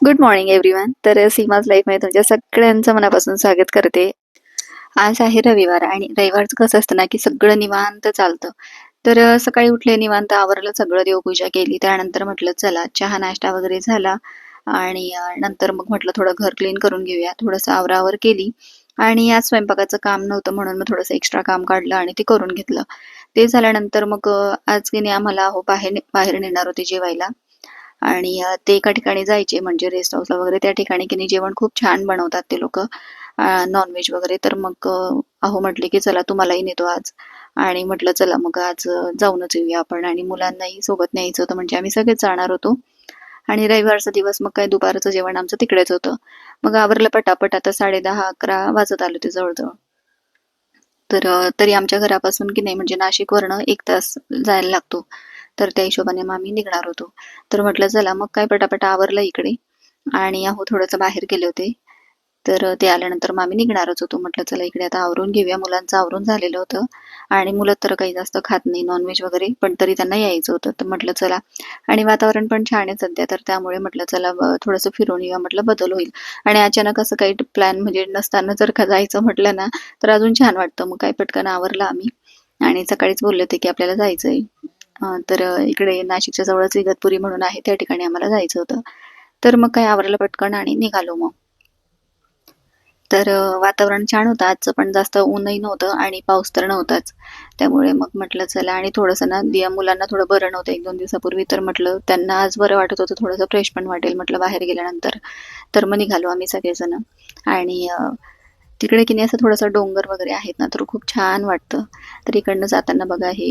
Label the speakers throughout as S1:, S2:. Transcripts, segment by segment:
S1: Good morning everyone तर सीमाज लाईफमध्ये तुमच्या सगळ्यांचं मनापासून स्वागत करते. आज आहे रविवार आणि रविवारचं कसं असतं ना की सगळं निवांत चालतं. तर सकाळी उठले निवांत आवरलं सगळं देवपूजा केली. त्यानंतर म्हटलं चला चहा नाश्ता वगैरे झाला. आणि नंतर मग म्हटलं थोडं घर क्लीन करून घेऊया. थोडंसं आवरावर केली. आणि आज स्वयंपाकाचं काम नव्हतं म्हणून मग थोडंसं एक्स्ट्रा काम काढलं आणि ते करून घेतलं. ते झाल्यानंतर मग आज की आम्हाला हो बाहेर बाहेर नेणार होते जेवायला. आणि ते एका ठिकाणी जायचे म्हणजे रेस्ट हाऊसला वगैरे त्या ठिकाणी की नाही जेवण खूप छान बनवतात ते लोक. नॉनव्हेज वगैरे तर मग अहो म्हटले की चला तुम्हालाही नेतो आज. आणि म्हटलं चला मग आज जाऊनच येऊया आपण. आणि मुलांनाही सोबत न्यायचं होतं म्हणजे आम्ही सगळेच जाणार होतो. आणि रविवारचा दिवस मग काय दुपारचं जेवण आमचं तिकडेच होतं. मग आवरलं पटापट आता साडे दहा अकरा वाजत आले होते जवळजवळ. तर तरी आमच्या घरापासून की नाही म्हणजे नाशिकवरनं एक तास जायला लागतो. तर त्या हिशोबाने मग आम्ही निघणार होतो. तर म्हटलं चला मग काय पटापट आवरलं इकडे. आणि अहो थोडंसं बाहेर गेले होते. तर ते आल्यानंतर मग आम्ही निघणारच होतो. म्हटलं चला इकडे आता आवरून घेऊया. मुलांचं आवरून झालेलं होतं. आणि मुलं तर काही जास्त खात नाही नॉनव्हेज वगैरे पण तरी त्यांना यायचं होतं. तर म्हटलं चला. आणि वातावरण पण छान आहे सध्या. तर त्यामुळे म्हटलं चला थोडंसं फिरून येऊया. म्हटलं बदल होईल. आणि अचानक असं काही प्लॅन म्हणजे नसताना जर का जायचं म्हटलं ना तर अजून छान वाटतं. मग काय पटकन आवरलं आम्ही. आणि सकाळीच बोलले होते की आपल्याला जायचं आहे तर इकडे नाशिकच्या जवळच इगतपुरी म्हणून आहे त्या ठिकाणी आम्हाला जायचं होतं. तर मग काय आवरलं पटकन आणि निघालो मग. तर वातावरण छान होतं आजचं पण जास्त ऊनही नव्हतं आणि पाऊस तर नव्हताच. त्यामुळे मग म्हटलं चला आणि थोडंसं ना दिया मुलांना थोडं बरं नव्हतं एक दोन दिवसापूर्वी तर म्हटलं त्यांना आज बरं वाटत होतं थोडंसं फ्रेश पण वाटेल म्हटलं बाहेर गेल्यानंतर. तर मग निघालो आम्ही सगळेजण. आणि तिकडे की नाही असं थोडंसं डोंगर वगैरे आहेत ना तर खूप छान वाटतं. तर इकडनं जाताना बघा हे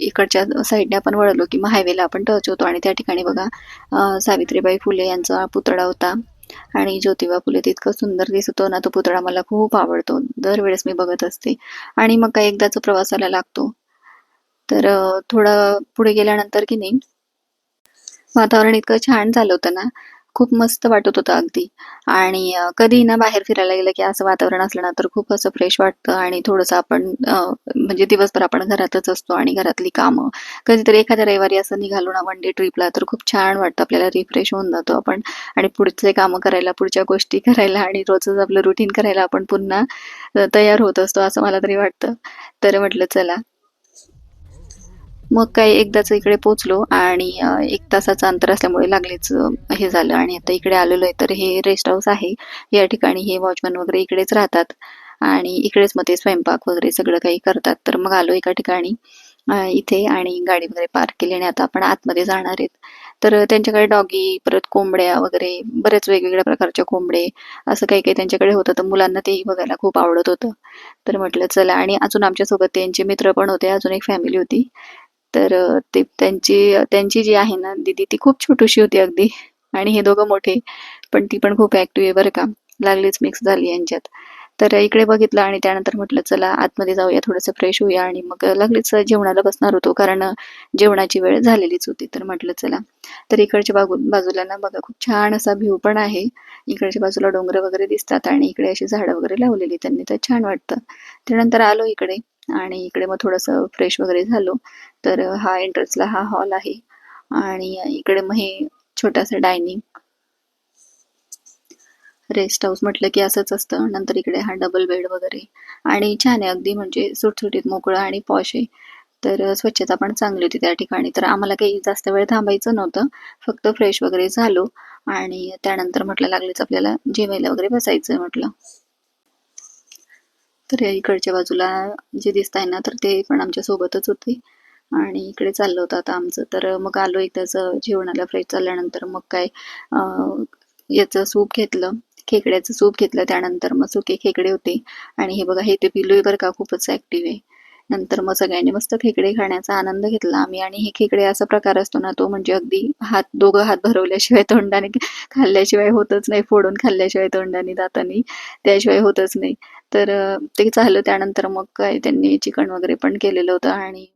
S1: इकडच्या साईडने आपण वळलो की मग हायवेला आपण टच होतो. आणि त्या ठिकाणी बघा सावित्रीबाई फुले यांचा पुतळा होता. आणि ज्योतिबा फुले तितकं सुंदर दिसतो ना तो पुतळा मला खूप आवडतो. दरवेळेस मी बघत असते. आणि मग काय एकदाच प्रवासाला लागतो. तर थोडं पुढे गेल्यानंतर की नाही वातावरण इतकं छान झालं होतं ना खूप मस्त वाटत होतं अगदी. आणि कधी ना बाहेर फिरायला गेलं की असं वातावरण असलं ना तर खूप असं फ्रेश वाटतं आणि थोडंसं आपण म्हणजे दिवसभर आपण घरातच असतो आणि घरातली कामं. कधीतरी एखाद्या रविवारी असं निघालो ना वन डे ट्रिपला तर खूप छान वाटतं. आपल्याला रिफ्रेश होऊन जातो आपण आणि पुढचे कामं करायला पुढच्या गोष्टी करायला आणि रोजच आपलं रुटीन करायला आपण पुन्हा तयार होत असतो असं मला तरी वाटतं. तर म्हटलं चला. मग काय एकदाच इकडे पोचलो आणि एक तासाचं अंतर असल्यामुळे लागलेच हे झालं. आणि आता इकडे आलेलो आहे तर हे रेस्ट हाऊस आहे. या ठिकाणी हे वॉचमन वगैरे इकडेच राहतात. आणि इकडेच मग ते स्वयंपाक वगैरे सगळं काही करतात. तर मग आलो एका ठिकाणी इथे आणि गाडी वगैरे पार्क केली आणि आता आपण आतमध्ये जाणार आहेत. तर त्यांच्याकडे डॉगी परत कोंबड्या वगैरे बरेच वेगवेगळ्या प्रकारच्या कोंबडे असं काही काही त्यांच्याकडे होतं. तर मुलांना तेही बघायला खूप आवडत होतं. तर म्हटलं चला. आणि अजून आमच्यासोबत त्यांचे मित्र पण होते. अजून एक फॅमिली होती. तर ते त्यांची त्यांची जी आहे ना दीदी ती खूप छोटीशी होती अगदी. आणि हे दोघं मोठे पण ती पण खूप ऍक्टिव्ह आहे बरं का. लागलीच मिक्स झाली यांच्यात. तर इकडे बघितलं आणि त्यानंतर म्हटलं चला आतमध्ये जाऊया थोडंसं फ्रेश होऊया. आणि मग लागलीच जेवणाला बसणार होतो कारण जेवणाची वेळ झालेलीच होती. तर म्हटलं चला. तर इकडच्या बाजू बाजूला ना बघा खूप छान असा व्ह्यू पण आहे. इकडच्या बाजूला डोंगर वगैरे दिसतात आणि इकडे अशी झाडं वगैरे लावलेली त्यांनी. तर छान वाटतं. त्यानंतर आलो इकडे. आणि इकडे मग थोडस फ्रेश वगैरे झालो. तर हा एंट्रन्सला हा हॉल आहे. आणि इकडे मग हे छोटासा डायनिंग रेस्ट हाऊस म्हटलं की असंच असतं. नंतर इकडे हा डबल बेड वगैरे. आणि छान आहे अगदी म्हणजे सुटसुटीत मोकळं आणि पॉश आहे. तर स्वच्छता पण चांगली होती त्या ठिकाणी. तर आम्हाला काही जास्त वेळ थांबायचं नव्हतं. फक्त फ्रेश वगैरे झालो. आणि त्यानंतर म्हटलं लागलेच आपल्याला जेवायला वगैरे बसायचं म्हटलं. तर या इकडच्या बाजूला जे दिसत आहे ना तर ते पण आमच्या सोबतच होते. आणि इकडे चाललं होतं आता आमचं. तर मग आलो एकदाच जेवणाला फ्रेश झाल्यानंतर मग काय याचं सूप घेतलं. खेकड्याचं सूप घेतलं त्यानंतर मग सुके खेकडे होते. आणि हे बघा हे ते पिलोय बरं का खूपच ऍक्टिव्ह आहे. नंतर मग सगळ्यांनी मस्त खेकडे खाण्याचा आनंद घेतला. आम्ही आणि हे खेकडे असा प्रकार असतो ना तो म्हणजे अगदी हात दोघं हात भरवल्याशिवाय तोंडाने खाल्ल्याशिवाय होतच नाही फोडून खाल्ल्याशिवाय तोंडाने दातानी त्याशिवाय होतच नाही. तर ते झालं. त्यानंतर मग काय त्यांनी चिकन वगैरे पण केलेलं होतं आणि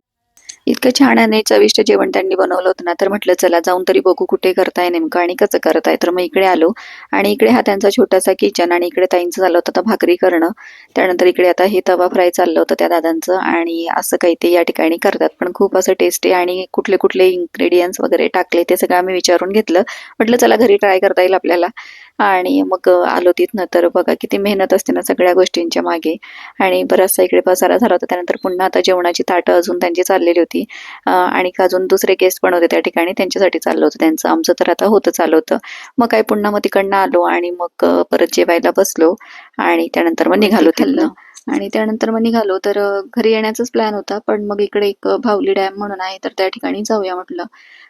S1: इतकं छान आणि चविष्ट जेवण त्यांनी बनवलं होतं ना. तर म्हटलं चला जाऊन तरी बघू कुठे करताय नेमकं आणि कसं करताय. तर मग इकडे आलो आणि इकडे हा त्यांचा छोटासा किचन आणि इकडे ताईंचं झालं होतं आता भाकरी करणं. त्यानंतर इकडे आता हे तवा फ्राय चाललं होतं त्या दादांचं आणि असं काही ते या ठिकाणी करतात. पण खूप असं टेस्टी आणि कुठले कुठले इन्ग्रेडियंट्स वगैरे टाकले ते सगळं आम्ही विचारून घेतलं. म्हटलं चला घरी ट्राय करता येईल आपल्याला. आणि मग आलो तिथनं. तर बघा किती मेहनत असते ना सगळ्या गोष्टींच्या मागे. आणि बराचसा इकडे पसारा झाला होता. त्यानंतर पुन्हा आता जेवणाची ताटं अजून त्यांची चाललेली होती. आणि अजून दुसरे गेस्ट पण होते त्या ठिकाणी. त्यांच्यासाठी चाललं होतं त्यांचं. आमचं तर आता होतं चालू होतं. मग काय पुन्हा मग तिकडनं आलो आणि मग परत जेवायला बसलो. आणि त्यानंतर मग निघालो खाल्लं आणि त्यानंतर मग निघालो. तर घरी येण्याचाच प्लॅन होता. पण मग इकडे एक भावली डॅम म्हणून आहे. तर त्या ठिकाणी जाऊया म्हटलं.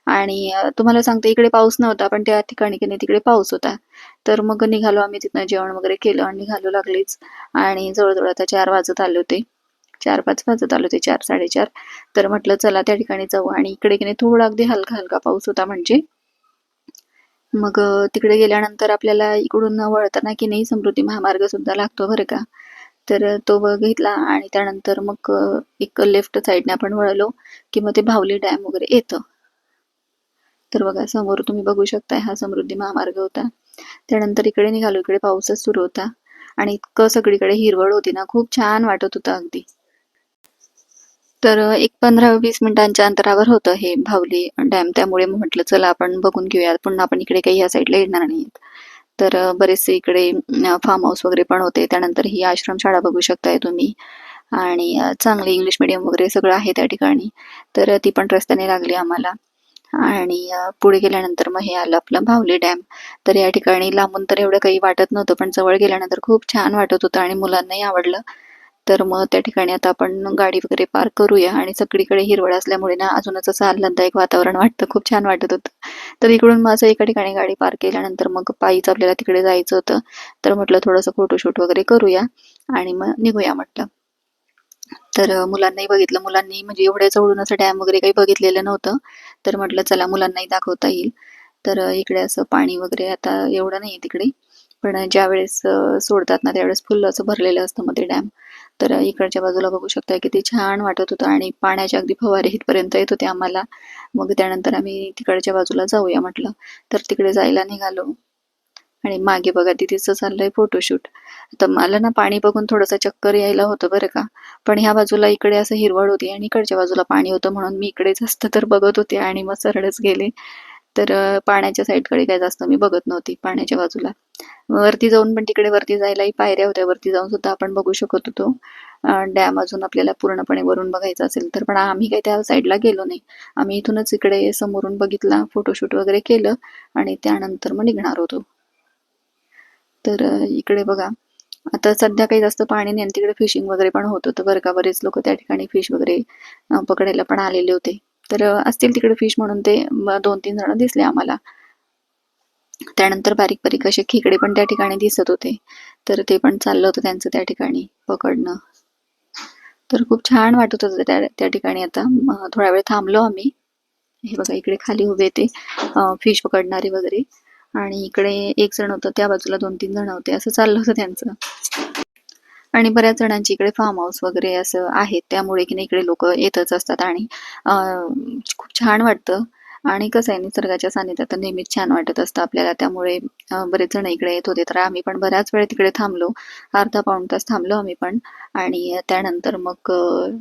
S1: आणि तुम्हाला सांगते इकडे पाऊस नव्हता. पण त्या ठिकाणी की नाही तिकडे पाऊस होता. तर मग निघालो आम्ही तिथनं जेवण वगैरे केलं आणि निघालो लागलीच. आणि जवळजवळ आता चार वाजत आले होते. चार पाच वाजत आले होते. चार साडेचार. तर म्हटलं चला त्या ठिकाणी जाऊ. आणि इकडे की नाही थोडा अगदी हलका हलका पाऊस होता म्हणजे. मग तिकडे गेल्यानंतर आपल्याला इकडून वळताना की नाही समृद्धी महामार्ग सुद्धा लागतो बरं का. तर तो बघितला आणि त्यानंतर मग एक लेफ्ट साईडने आपण वळलो की मग ते भावली डॅम वगैरे येतं. तर बघा समोर तुम्ही बघू शकताय हा समृद्धी महामार्ग होता. त्यानंतर इकडे निघालो इकडे पाऊसच सुरू होता. आणि इतकं सगळीकडे हिरवळ होती ना खूप छान वाटत होतं अगदी. तर एक पंधरा वीस मिनिटांच्या अंतरावर होतं हे भावली डॅम त्यामुळे म्हटलं चला आपण बघून घेऊयात. पुन्हा आपण इकडे काही या साईडला येणार नाहीत. तर बरेचसे इकडे फार्म हाऊस वगैरे पण होते. त्यानंतर ही आश्रमशाळा बघू शकताय तुम्ही. आणि चांगली इंग्लिश मिडियम वगैरे सगळं आहे त्या ठिकाणी. तर ती पण रस्त्याने लागली आम्हाला. आणि पुढे गेल्यानंतर मग हे आलं आपलं भावली डॅम तर या ठिकाणी लांबून तर एवढं काही वाटत नव्हतं पण जवळ गेल्यानंतर खूप छान वाटत होतं आणि मुलांनाही आवडलं. तर मग त्या ठिकाणी आता आपण गाडी वगैरे पार्क करूया आणि सगळीकडे हिरवळ असल्यामुळे ना अजूनच असं आल्हाददायक वातावरण वाटतं. खूप छान वाटत होतं. तर इकडून माझं एका ठिकाणी गाडी पार्क केल्यानंतर मग पायीच आपल्याला तिकडे जायचं होतं. तर म्हटलं थोडंसं फोटोशूट वगैरे करूया आणि मग निघूया म्हटलं. तर मुलांनाही बघितलं. मुलांनी म्हणजे एवढ्या जवळून असं डॅम वगैरे काही बघितलेलं नव्हतं. तर म्हटलं चला मुलांनाही दाखवता येईल. तर इकडे असं पाणी वगैरे आता एवढं नाही तिकडे. पण ज्या वेळेस सोडतात ना त्यावेळेस फुल असं भरलेलं असतं मग ते डॅम. तर इकडच्या बाजूला बघू शकता किती छान वाटत होतं आणि पाण्याच्या अगदी फवारे इथपर्यंत येत होते आम्हाला. मग त्यानंतर आम्ही तिकडच्या बाजूला जाऊया म्हटलं. तर तिकडे जायला निघालो. आणि मागे बघा तिथेच चाललंय फोटोशूट तर मला ना पाणी बघून थोडंसं चक्कर यायला होतं बरं का. पण ह्या बाजूला इकडे असं हिरवळ होती आणि इकडच्या बाजूला पाणी होतं म्हणून मी इकडे जास्त तर बघत होते आणि मग सरळच गेले. तर पाण्याच्या साईडकडे काय जास्त मी बघत नव्हती पाण्याच्या बाजूला. वरती जाऊन पण तिकडे वरती जायलाही पायऱ्या होत्या. वरती जाऊन सुद्धा आपण बघू शकत होतो. डॅम अजून आपल्याला पूर्णपणे वरून बघायचा असेल तर पण आम्ही काही त्या साईडला गेलो नाही. आम्ही इथूनच इकडे समोरून बघितला फोटोशूट वगैरे केलं आणि त्यानंतर मग निघणार होतो. तर इकडे बघा. आता सध्या काही जास्त पाणी नाही तिकडे फिशिंग वगैरे पण होत होतं. बरं का बरेच लोक त्या ठिकाणी फिश वगैरे पकडायला पण आलेले होते. तर असतील तिकडे फिश म्हणून ते दोन तीन जण दिसले आम्हाला. त्यानंतर बारीक बारीक असे खेकडे पण त्या ठिकाणी दिसत होते. तर ते पण चाललं होतं त्यांचं त्या ठिकाणी पकडणं. तर खूप छान वाटत होतं त्या त्या ठिकाणी आता. थोडा वेळ थांबलो आम्ही. हे बघा इकडे खाली उभे ते फिश पकडणारे वगैरे. आणि इकडे एक जण होतं त्या बाजूला दोन तीन जण होते. असं चाललं होतं त्यांचं. आणि बऱ्याच जणांची इकडे फार्म हाऊस वगैरे असं आहेत. त्यामुळे की नाही इकडे लोक येतच असतात आणि खूप छान वाटतं. आणि कसं आहे निसर्गाच्या सानिध्यात तर नेहमीच छान वाटत असतं आपल्याला. त्यामुळे बरेच जण इकडे येत होते. तर आम्ही पण बऱ्याच वेळ तिकडे थांबलो. अर्धा पाऊण तास थांबलो आम्ही पण. आणि त्यानंतर मग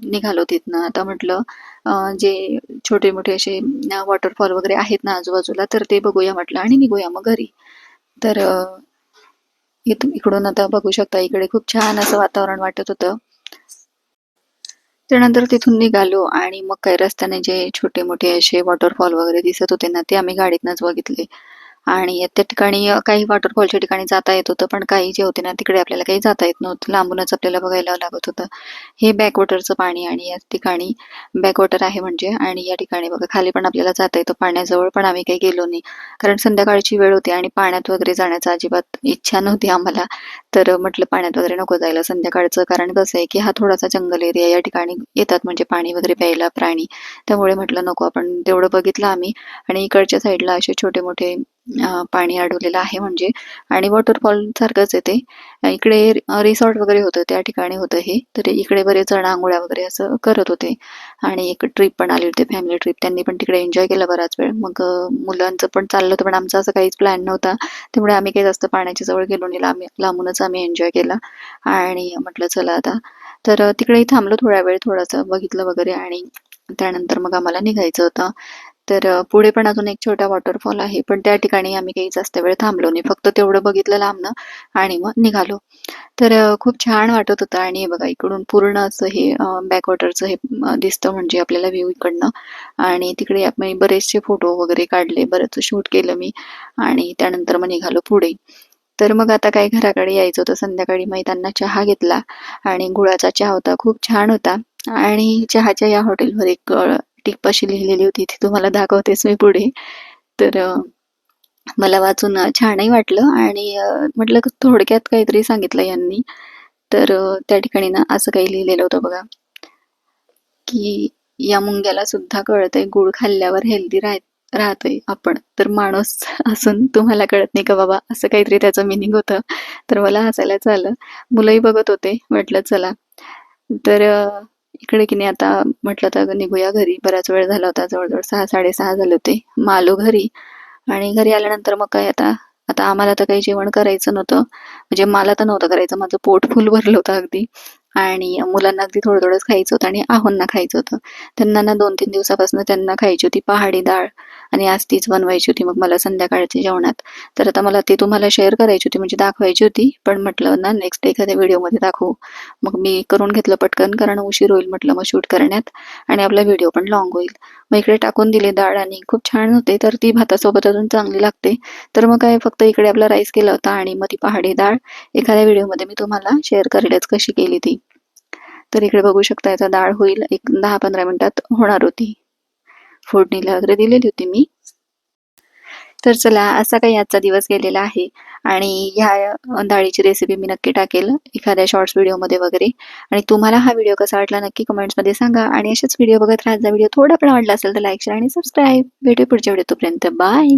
S1: निघालो तिथनं. आता म्हटलं जे छोटे मोठे असे वॉटरफॉल वगैरे आहेत ना आजूबाजूला तर ते बघूया म्हटलं आणि निघूया मग घरी. तर इकडून आता बघू शकता इकडे खूप छान असं वातावरण वाटत होतं. त्यानंतर तिथून निघालो आणि मग काही रस्त्याने जे छोटे मोठे असे वॉटरफॉल वगैरे दिसत होते ना ते आम्ही गाडीतनच बघितले. आणि त्या ठिकाणी काही वॉटरफॉलच्या ठिकाणी जाता येत होतं पण काही जे होते ना तिकडे आपल्याला काही जाता येत नव्हतं. लांबूनच आपल्याला बघायला लागत होतं. हे बॅकवॉटरचं पाणी आणि या ठिकाणी बॅकवॉटर आहे म्हणजे आणि या ठिकाणी बघा खाली पण आपल्याला जाता येतं. पाण्याजवळ पण आम्ही काही गेलो नाही. कारण संध्याकाळची वेळ होती आणि पाण्यात वगैरे जाण्याचा अजिबात इच्छा नव्हती आम्हाला. तर म्हटलं पाण्यात वगैरे नको जायला संध्याकाळचं. कारण कसं आहे की हा थोडासा जंगल एरिया या ठिकाणी येतात म्हणजे पाणी वगैरे प्यायला प्राणी. त्यामुळे म्हटलं नको आपण तेवढं बघितलं आम्ही. आणि इकडच्या साईडला असे छोटे मोठे पाणी अडवलेलं आहे म्हणजे. आणि वॉटरफॉल सारखंच आहे ते. इकडे रिसॉर्ट वगैरे होतं त्या ठिकाणी होतं हे. तर इकडे बरेच जण आंघोळ्या वगैरे असं करत होते. आणि एक ट्रिप पण आली होती फॅमिली ट्रिप त्यांनी पण तिकडे एन्जॉय केलं बराच वेळ. मग मुलांचं पण चाललं होतं पण आमचा असं काहीच प्लॅन नव्हता. त्यामुळे आम्ही काही जास्त पाण्याच्या जवळ गेलो नाही. लांब लांबूनच आम्ही एन्जॉय केला. आणि म्हटलं चला आता. तर तिकडेही थांबलो थोडा वेळ थोडासा बघितलं वगैरे. आणि त्यानंतर मग आम्हाला निघायचं होतं. तर पुढे पण अजून एक छोटा वॉटरफॉल आहे पण त्या ठिकाणी आम्ही काही जास्त वेळ थांबलो नाही. फक्त तेवढं बघितलं लांबनं आणि मग निघालो. तर खूप छान वाटत होतं. आणि हे बघा इकडून पूर्ण असं हे बॅकवॉटरचं हे दिसतं म्हणजे आपल्याला व्ह्यू इकडनं. आणि तिकडे आपण बरेचसे फोटो वगैरे काढले बरंच शूट केलं मी. आणि त्यानंतर मग निघालो पुढे. तर मग आता काय घराकडे यायचं होतं संध्याकाळी मग त्यांना चहा घेतला. आणि गुळाचा चहा होता खूप छान होता. आणि चहाच्या या हॉटेलवर एक अ, अशी लिहिलेली होती ती तुम्हाला दाखवतेच मी पुढे. तर मला वाचून छानही वाटलं आणि म्हटलं की थोडक्यात काहीतरी सांगितलं यांनी. तर त्या ठिकाणी ना असं काही लिहिलेलं होतं बघा की या मुंग्याला सुद्धा कळतंय गुळ खाल्ल्यावर हेल्दी राह राहतोय आपण. तर माणूस असून तुम्हाला कळत नाही का बाबा असं काहीतरी त्याचं मिनिंग होतं. तर मला हसायला चालं मुलंही बघत होते म्हटलं चला. तर इकडे की नाही आता म्हटलं तर निघूया घरी. बराच वेळ झाला होता जवळजवळ सहा साडेसहा झाले होते. मग आलो घरी आणि घरी आल्यानंतर मग काय आता आता आम्हाला तर काही जेवण करायचं नव्हतं. म्हणजे मला तर नव्हतं करायचं माझं पोट फुल भरलं होतं अगदी. आणि मुलांना अगदी थोडं थोडंच खायचं होतं आणि आहोंना खायचं होतं. त्यांना ना दोन तीन दिवसापासून त्यांना खायची होती पहाडी डाळ. आणि आज तीच बनवायची होती. मग मला संध्याकाळच्या जेवणात. तर आता मला ते तुम्हाला शेअर करायची होती म्हणजे दाखवायची होती. पण म्हटलं ना नेक्स्ट एखाद्या व्हिडिओमध्ये दाखवू. मग मी करून घेतलं पटकन कारण उशीर होईल म्हटलं मग शूट करण्यात. आणि आपला व्हिडिओ पण लॉंग होईल. मग इकडे टाकून दिली डाळ आणि खूप छान होते. तर ती भातासोबत अजून चांगली लागते. तर मग काय फक्त इकडे आपला राईस केला होता आणि मग ती पहाडी डाळ. एखाद्या व्हिडिओमध्ये मी तुम्हाला शेअर करेलच कशी केली ती. तर इकडे बघू शकता याचा डाळ होईल. एक दहा पंधरा मिनिटात होणार होती. फोडणीला वगैरे दिलेली होती मी. तर चला असा काही आजचा दिवस गेलेला आहे. आणि ह्या डाळीची रेसिपी मी नक्की टाकेल एखाद्या शॉर्ट्स व्हिडिओमध्ये वगैरे. आणि तुम्हाला हा व्हिडिओ कसा वाटला नक्की कमेंट्समध्ये सांगा. आणि असेच व्हिडिओ बघत राहा व्हिडिओ थोडा पण आवडला असेल तर लाईक शेअर आणि सबस्क्राईब भेटू पुढच्या व्हिडिओ तोपर्यंत. बाय